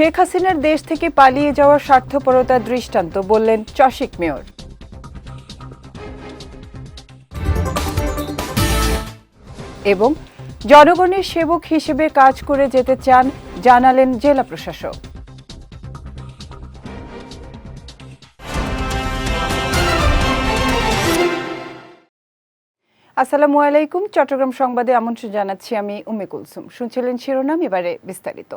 শেখ হাসিনার দেশ থেকে পালিয়ে যাওয়ার স্বার্থপরতার দৃষ্টান্ত, বললেন চশিক মেয়র। এবং জনগণের সেবক হিসেবে কাজ করে যেতে চান, জানালেন জেলা প্রশাসক। আসসালামু আলাইকুম, চট্টগ্রাম সংবাদে আমন্ত্রণ জানাচ্ছি আমি উমে কুলসুম। শুনছিলেন শিরোনাম, এবারে বিস্তারিত।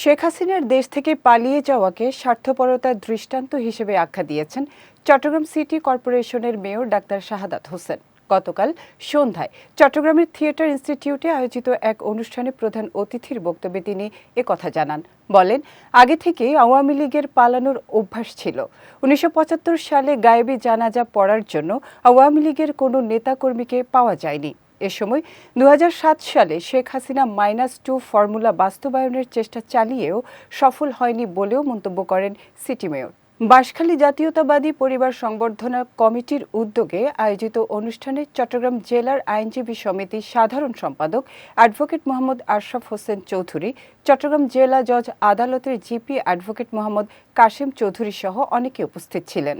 শেখ হাসিনার দেশ থেকে পালিয়ে যাওয়াকে স্বার্থপরতার দৃষ্টান্ত হিসেবে আখ্যা দিয়েছেন চট্টগ্রাম সিটি কর্পোরেশনের মেয়র ডাক্তার শাহাদাত হোসেন। গতকাল সন্ধ্যায় চট্টগ্রামের থিয়েটার ইনস্টিটিউটে আয়োজিত এক অনুষ্ঠানে প্রধান অতিথির বক্তব্যে তিনি কথা জানান। বলেন, আগে থেকেই আওয়ামী লীগের পালানোর অভ্যাস ছিল। উনিশশো পঁচাত্তর সালে গায়েবী জানাজা পড়ার জন্য আওয়ামী লীগের কোনো নেতাকর্মীকে পাওয়া যায়নি। এ সময় দু হাজার সাত সালে Sheikh Hasina minus two formula বাস্তবায়নের চেষ্টা চালিয়েও সফল হয়নি বলেও মন্তব্য করেন সিটি মেয়র। বাঁশখালী জাতীয়তাবাদী পরিবার সংবর্ধনা কমিটির উদ্যোগে আয়োজিত অনুষ্ঠানে চট্টগ্রাম জেলার আইনজীবী সমিতির সাধারণ সম্পাদক অ্যাডভোকেট মোহাম্মদ আশরাফ হোসেন চৌধুরী, চট্টগ্রাম জেলা জজ আদালতের G P advocate Mohammad Kashem Chowdhury সহ অনেকে উপস্থিত ছিলেন।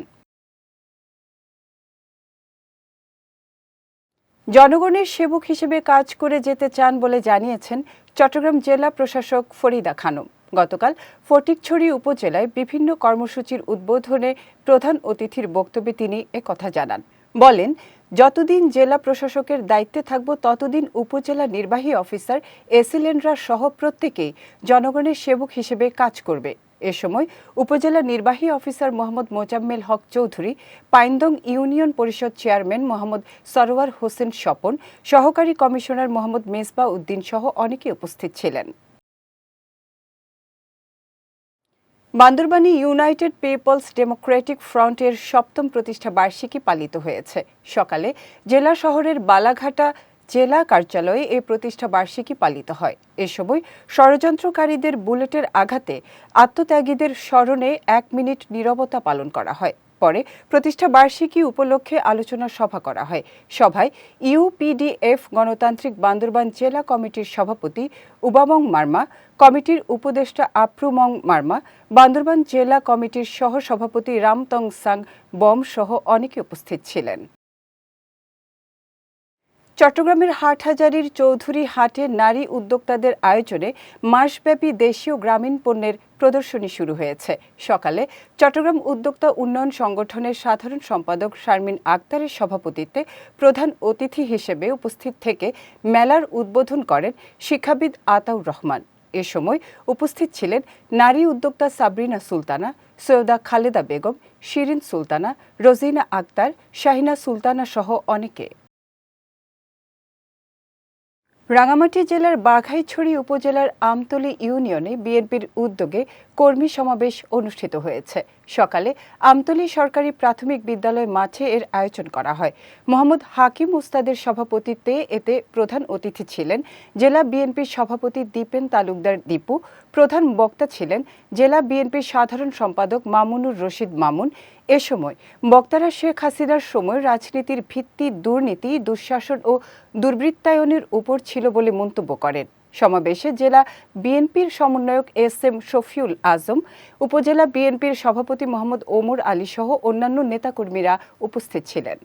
জনগণের সেবক হিসেবে কাজ করে যেতে চান বলে জানিয়েছেন চট্টগ্রাম জেলা প্রশাসক ফরিদা খানম। গতকাল ফটিকছড়ি উপজেলায় বিভিন্ন কর্মসূচির উদ্বোধনে প্রধান অতিথির বক্তব্যে তিনি কথা জানান। বলেন, যতদিন জেলা প্রশাসকের দায়িত্বে থাকব, ততদিন উপজেলা নির্বাহী অফিসার এসিলেন্টরা সহ প্রত্যেকেই জনগণের সেবক হিসেবে কাজ করবে। এ সময় উপজেলা নির্বাহী officer Mohammad Mozammel Haque Chowdhury, Paindong union parishad chairman Mohammad Sarwar Hossain Swapan, সহকারী কমিশনার মোহাম্মদ মেজবা উদ্দিন সহ অনেকে উপস্থিত ছিলেন। বান্দরবানী ইউনাইটেড পিপলস ডেমোক্রেটিক ফ্রন্টের সপ্তম প্রতিষ্ঠা বার্ষিকী পালিত হয়েছে। সকালে জেলা শহরের বালাঘাটা জেলা কার্যালয়ে এই প্রতিষ্ঠা বার্ষিকী পালিত হয়। এ সময় ষড়যন্ত্রকারীদের বুলেটের আঘাতে আত্মত্যাগীদের স্মরণে এক মিনিট নীরবতা পালন করা হয়। পরে প্রতিষ্ঠা বার্ষিকী উপলক্ষে আলোচনা সভা করা হয়। সভায় ইউপিডিএফ গণতান্ত্রিক বান্দরবান জেলা কমিটির সভাপতি উবামং মার্মা, কমিটির উপদেষ্টা আপ্রুমং মার্মা, বান্দরবান জেলা কমিটির সহ সভাপতি রামতং সাং বম সহ অনেকে উপস্থিত ছিলেন। চট্টগ্রামের হাটহাজারির চৌধুরী হাটে নারী উদ্যোক্তাদের আয়োজনে মাসব্যাপী দেশীয় গ্রামীণ পণ্যের প্রদর্শনী শুরু হয়েছে। সকালে চট্টগ্রাম উদ্যোক্তা উন্নয়ন সংগঠনের সাধারণ সম্পাদক শারমিন আক্তারের সভাপতিত্বে প্রধান অতিথি হিসেবে উপস্থিত থেকে মেলার উদ্বোধন করেন শিক্ষাবিদ আতাউর রহমান। এ সময় উপস্থিত ছিলেন নারী উদ্যোক্তা সাবরিনা সুলতানা, সৈয়দা খালেদা বেগম, শিরিন সুলতানা, রোজিনা আক্তার, শাহিনা সুলতানা সহ অনেকে। রাঙামাটি জেলার বাঘাইছড়ি উপজেলার আমতলী ইউনিয়নে বিএনপির উদ্যোগে কর্মী সমাবেশ অনুষ্ঠিত হয়েছে। সকালে আমতলী সরকারি প্রাথমিক বিদ্যালয় মাঠে এর আয়োজন করা হয়। মোহাম্মদ হাকিম উস্তাদের সভাপতিত্বে এতে প্রধান অতিথি ছিলেন জেলা বিএনপির সভাপতি দীপেন তালুকদার দীপু, প্রধান বক্তা ছিলেন জেলা বিএনপির সাধারণ সম্পাদক মামুনুর রশিদ মামুন। এ সময় বক্তারা শেখ হাসিনার সময় রাজনীতির ভিত্তি, দুর্নীতি, দুঃশাসন ও দুর্বৃত্তায়নের উপর ছিল বলে মন্তব্য করেন। সমাবেশে জেলা বিএনপির সমন্বয়ক এস এম শফিউল আজম, উপজেলা বিএনপির সভাপতি মোহাম্মদ ওমর আলী সহ অন্যান্য নেতাকর্মীরা উপস্থিত ছিলেন।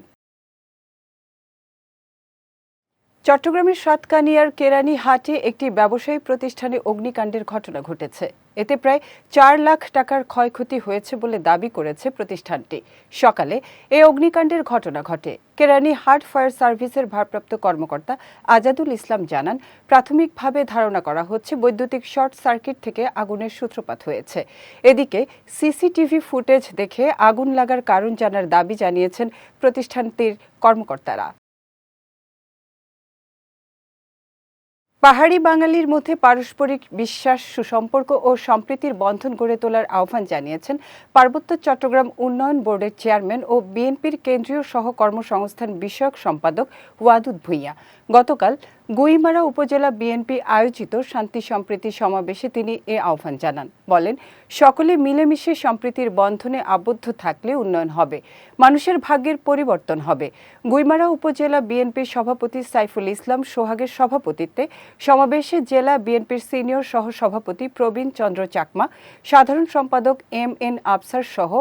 চট্টগ্রামের সাতকানিয়ার কেরানি হাটে একটি ব্যবসায়ী প্রতিষ্ঠানে অগ্নিকাণ্ডের ঘটনা ঘটেছে। এতে প্রায় চার লাখ টাকার ক্ষয়ক্ষতি হয়েছে বলে দাবি করেছে প্রতিষ্ঠানটি। সকালে এই অগ্নিকাণ্ডের ঘটনা ঘটে। কেরানি হার্ট ফায়ার সার্ভিসের ভারপ্রাপ্ত কর্মকর্তা আজাদুল ইসলাম জানান, প্রাথমিকভাবে ধারণা করা হচ্ছে বৈদ্যুতিক শর্ট সার্কিট থেকে আগুনের সূত্রপাত হয়েছে। এদিকে সিসিটিভি ফুটেজ দেখে আগুন লাগার কারণ জানার দাবি জানিয়েছেন প্রতিষ্ঠানটির কর্মকর্তারা। পাহাড়ি বাঙালির মধ্যে পারস্পরিক বিশ্বাস, সুসম্পর্ক ও সম্প্রীতির বন্ধন গড়ে তোলার আহ্বান জানিয়েছেন পার্বত্য চট্টগ্রাম উন্নয়ন বোর্ডের চেয়ারম্যান ও বিএনপির কেন্দ্রীয় সহ কর্মসংস্থান বিষয়ক সম্পাদক ওয়াদুদ ভূঁইয়া। গতকাল গুইমারা উপজেলা বিএনপি আয়োজিত শান্তি সম্প্রীতি সমাবেশে তিনি এ আহ্বান জানান। বলেন, সকলে মিলেমিশে সম্প্রীতির বন্ধনে আবদ্ধ থাকলে উন্নয়ন হবে, মানুষের ভাগ্যের পরিবর্তন হবে। গুইমারা উপজেলা বিএনপির সভাপতি সাইফুল ইসলাম সোহাগের সভাপতিত্বে সমাবেশে জেলা বিএনপির সিনিয়র সহ সভাপতি প্রবীণ চন্দ্র চাকমা, সাধারণ সম্পাদক এম এন আফসার সহ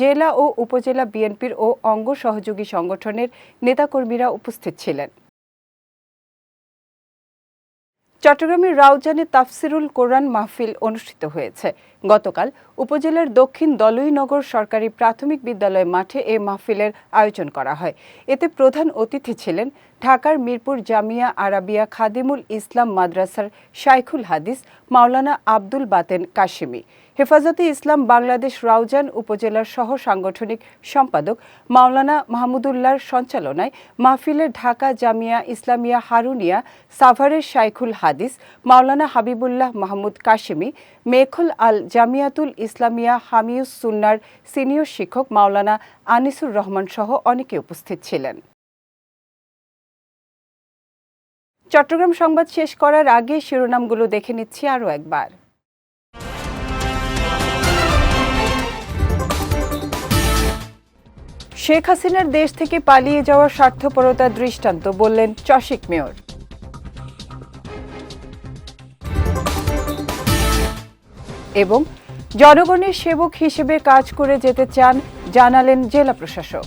জেলা ও উপজেলা বিএনপির ও অঙ্গ সহযোগী সংগঠনের নেতাকর্মীরা উপস্থিত ছিলেন। চট্টগ্রামের রাউজানে তাফসিরুল কোরআন মাহফিল অনুষ্ঠিত হয়েছে। গতকাল উপজেলার দক্ষিণ দলুইনগর সরকারি প্রাথমিক বিদ্যালয় মাঠে এ মাহফিলের আয়োজন করা হয়। এতে প্রধান অতিথি ছিলেন ঢাকার মিরপুর জামিয়া আরাবিয়া খাদিমুল ইসলাম মাদ্রাসার শাইখুল হাদিস মাওলানা আব্দুল বাতেন কাশিমি। হেফাজতে ইসলাম বাংলাদেশ রাউজান উপজেলার সহ সাংগঠনিক সম্পাদক মাওলানা মাহমুদুল্লাহর সঞ্চালনায় মাহফিলের ঢাকা জামিয়া ইসলামিয়া হারুনিয়া সাভারের শাইখুল হাদিস মাওলানা হাবিবুল্লাহ মাহমুদ কাশিমি, মেখল আল জামিয়াতুল ইসলামিয়া হামিউস সুন্নার সিনিয়র শিক্ষক মাওলানা আনিসুর রহমান সহ অনেকে উপস্থিত ছিলেন। চট্টগ্রাম সংবাদ শেষ করার আগে শিরোনামগুলো দেখে নিচ্ছি আরও একবার। শেখ হাসিনার দেশ থেকে পালিয়ে যাওয়ার স্বার্থপরতার দৃষ্টান্ত, বললেন চশিক মেয়র। এবং জনগণের সেবক হিসেবে কাজ করে যেতে চান, জানালেন জেলা প্রশাসক।